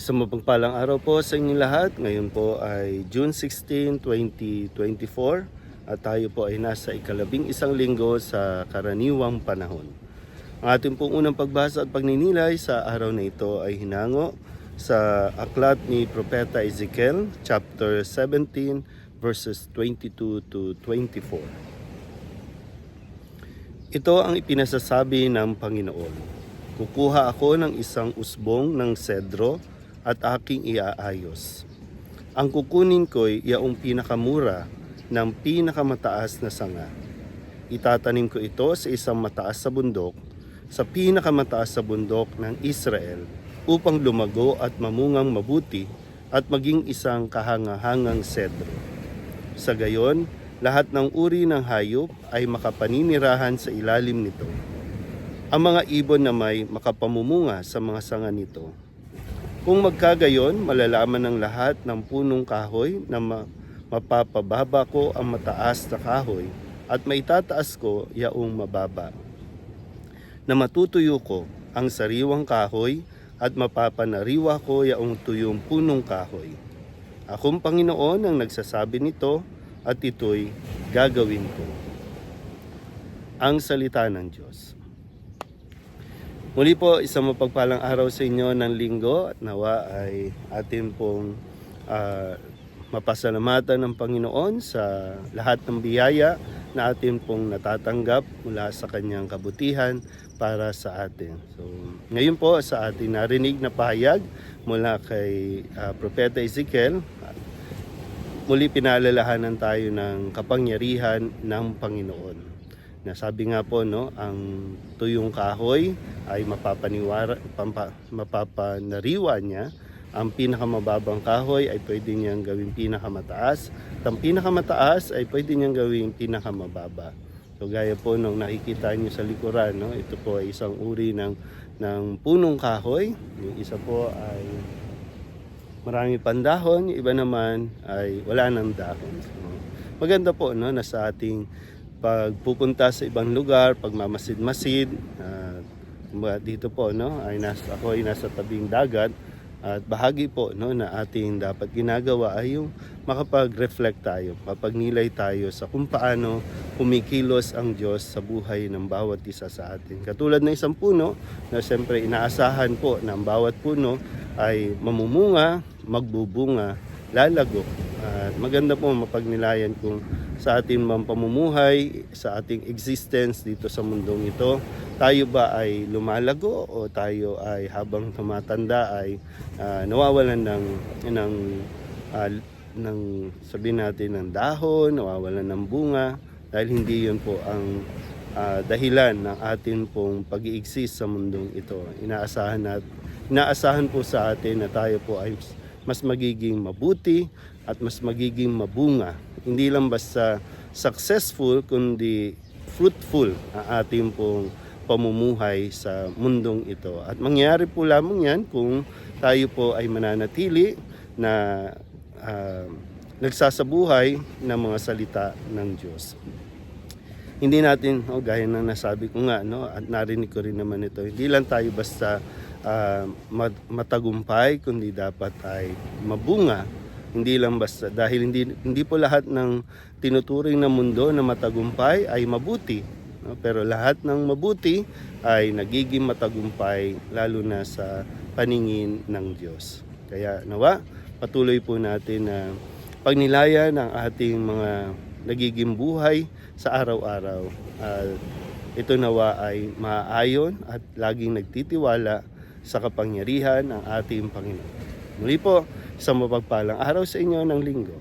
Isang mapagpalang araw po sa inyong lahat. Ngayon po ay June 16, 2024 at tayo po ay nasa ikalabing isang linggo sa karaniwang panahon. Ang ating pong unang pagbasa at pagninilay sa araw na ito ay hinango sa aklat ni Propeta Ezekiel chapter 17 verses 22 to 24. Ito ang ipinasasabi ng Panginoon. Kukuha ako ng isang usbong ng sedro at aking iaayos. Ang kukunin ko'y yaong pinakamura ng pinakamataas na sanga. Itatanim ko ito sa isang mataas sa bundok, sa pinakamataas sa bundok ng Israel, upang lumago at mamungang mabuti at maging isang kahangahangang sedro. Sa gayon, lahat ng uri ng hayop ay makapaninirahan sa ilalim nito. Ang mga ibon na may makapamumunga sa mga sanga nito. Kung magkagayon, malalaman ng lahat ng punong kahoy na ma- mapapababa ko ang mataas na kahoy at maitataas ko yaong mababa. Na matutuyo ko ang sariwang kahoy at mapapanariwa ko yaong tuyong punong kahoy. Akong Panginoon ang nagsasabi nito at ito'y gagawin ko. Ang salita ng Diyos. Muli po, isang mapagpalang araw sa inyo ng linggo at nawa ay atin pong ah, mapasalamatan ng Panginoon sa lahat ng biyaya na atin pong natatanggap mula sa kanyang kabutihan para sa atin. So, ngayon po sa ating narinig na pahayag mula kay ah, Propeta Ezekiel, muli pinaalalahanan tayo ng kapangyarihan ng Panginoon. Nasabi nga po no, ang tuyong kahoy ay mapapaniwara pampa, mapapanariwa niya. Ang pinakamababang kahoy ay pwede niyang gawing pinakamataas. At ang pinakamataas ay pwede niyang gawing pinakamababa. So gaya po nung nakikita niyo sa likuran, no, ito po ay isang uri ng ng punong kahoy. Yung isa po ay marami pang dahon, yung iba naman ay wala nang dahon. So, maganda po no, na sa ating pagpupunta sa ibang lugar, pagmamasid-masid, kumbaga dito po no, ay nasa, ako ay nasa tabing dagat at bahagi po no, na ating dapat ginagawa ay yung makapag-reflect tayo, mapagnilay tayo sa kung paano kumikilos ang Diyos sa buhay ng bawat isa sa atin. Katulad ng isang puno na siyempre inaasahan po na ang bawat puno ay mamumunga, magbubunga, lalago. At maganda po mapagnilayan kung sa ating mga pamumuhay, sa ating existence dito sa mundong ito, tayo ba ay lumalago o tayo ay habang tumatanda ay ah, nawawalan ng ng ah, ng sabihin natin ng dahon, nawawalan ng bunga dahil hindi 'yun po ang ah, dahilan ng atin pong pag-iexist sa mundong ito. Inaasahan nat inaasahan po sa atin na tayo po ay mas magiging mabuti at mas magiging mabunga. Hindi lang basta successful kundi fruitful ang ating pong pamumuhay sa mundong ito. At mangyari po lamang yan kung tayo po ay mananatili na ah, nagsasabuhay ng mga salita ng Diyos. Hindi natin, oh, gaya ng nasabi ko nga, no, at narinig ko rin naman ito, hindi lang tayo basta mat- matagumpay, kundi dapat ay mabunga. Hindi lang basta, dahil hindi, hindi po lahat ng tinuturing na mundo na matagumpay ay mabuti. No? Pero lahat ng mabuti ay nagiging matagumpay lalo na sa paningin ng Diyos. Kaya nawa, patuloy po natin na pagnilayan ang ating mga nagiging buhay sa araw-araw. At ito nawa ay maayon at laging nagtitiwala sa kapangyarihan ng ating Panginoon. Muli po, isang mapagpalang araw sa inyo ng linggo.